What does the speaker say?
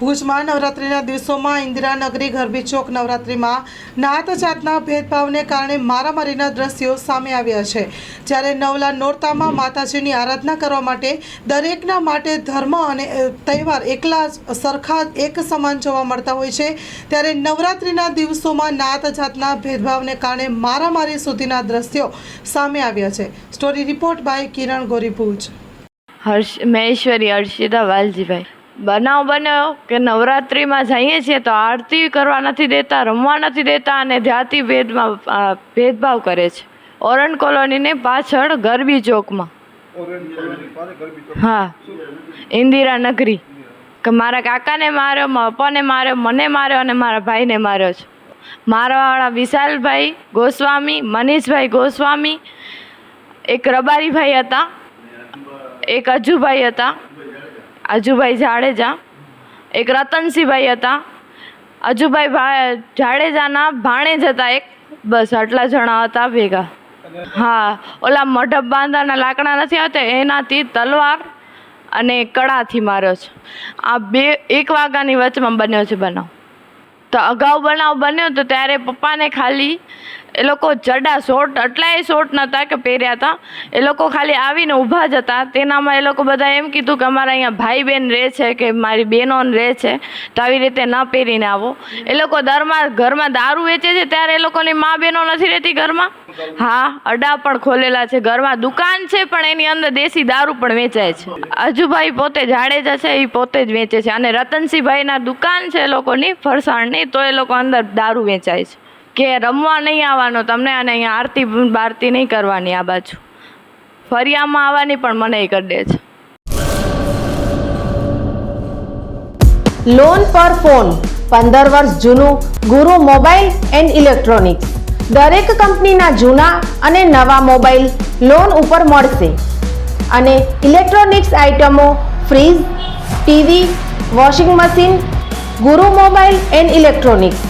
ભુજમાં નવરાત્રિના દિવસોમાં ઇન્દિરાનગરી ગરબી ચોક નવરાત્રિમાં નાત જાતના ભેદભાવને કારણે મારામારીના દ્રશ્યો સામે આવ્યા છે. જ્યારે નવલા નોરતામાં માતાજીની આરાધના કરવા માટે દરેકના માટે ધર્મ અને તહેવાર એકલા સરખા એક સમાન જોવા મળતા હોય છે. ત્યારે નવરાત્રિના દિવસોમાં નાત જાતના ભેદભાવને કારણે મારામારી સુધીના દ્રશ્યો સામે આવ્યા છે. સ્ટોરી રિપોર્ટ બાય કિરણ ગોરી ભુજ. હર્ષ, મહેશ્વરી, હર્ષિતા વાલજીભાઈ. બનાવ બન્યો કે નવરાત્રિમાં જઈએ છીએ તો આરતી કરવા નથી દેતા રમવા નથી દેતા અને જાતિ ભેદમાં ભેદભાવ કરે છે. ઓરન કોલોનીની પાછળ ગરબી ચોકમાં. હા. ઇન્દિરા નગરી. કે મારા કાકાને માર્યો મારા પપ્પાને માર્યો મને માર્યો અને મારા ભાઈને માર્યો છે. મારાવાળા વિશાલભાઈ ગોસ્વામી મનીષભાઈ ગોસ્વામી એક રબારીભાઈ હતા એક અજુભાઈ હતા અજુભાઈ જાડેજા, એક રતનસિંહભાઈ હતા. અજુભાઈ ભા, જાડેજાના ભાણેજ હતા એક, બસ આટલા જણા હતા ભેગા. હા, ઓલા મઢબ બાંધાના લાકડા નથી આવતા, એનાથી તલવાર અને કડાથી માર્યો છે. આ બે, એક વાગ્યાની વચમાં બન્યો છે બનાવ. તો અગાઉ બનાવ બન્યો તો ત્યારે પપ્પાને ખાલી એ લોકો જડા શોર્ટ એટલાય શોર્ટ નહોતા કે પહેર્યા હતા એ લોકો ખાલી આવીને ઊભા જ હતા. તેનામાં એ લોકો બધા એમ કીધું કે અમારા અહીંયા ભાઈ બહેન રહે છે કે મારી બહેનો રહે છે, તો આવી રીતે ન પહેરીને આવો. એ લોકો દરમાં, ઘરમાં દારૂ વેચે છે ત્યારે એ લોકોની મા બહેનો નથી રહેતી ઘરમાં? હા, અડા પણ ખોલેલા છે. ઘરમાં દુકાન છે પણ એની અંદર દેશી દારૂ પણ વેચાય છે. અજુભાઈ પોતે જાડેજા છે એ પોતે જ વેચે છે. અને રતનસિંહભાઈના દુકાન છે એ લોકોની ફરસાણની, તો એ લોકો અંદર દારૂ વેચાય છે. કે રમવા નહીં આવવાનું તમને અને અહીંયા આરતી બારતી નહીં કરવાની આ બાજુ. ફરિયામાં આવવાની પણ મનાઈ કરી દે છે. લોન પર ફોન પંદર વર્ષ જૂનું ગુરુ મોબાઈલ એન્ડ ઇલેક્ટ્રોનિક્સ. દરેક કંપનીના જૂના અને નવા મોબાઈલ લોન ઉપર મળશે. અને ઇલેક્ટ્રોનિક્સ આઇટમો fridge, TV, washing machine, Guru mobile and electronics.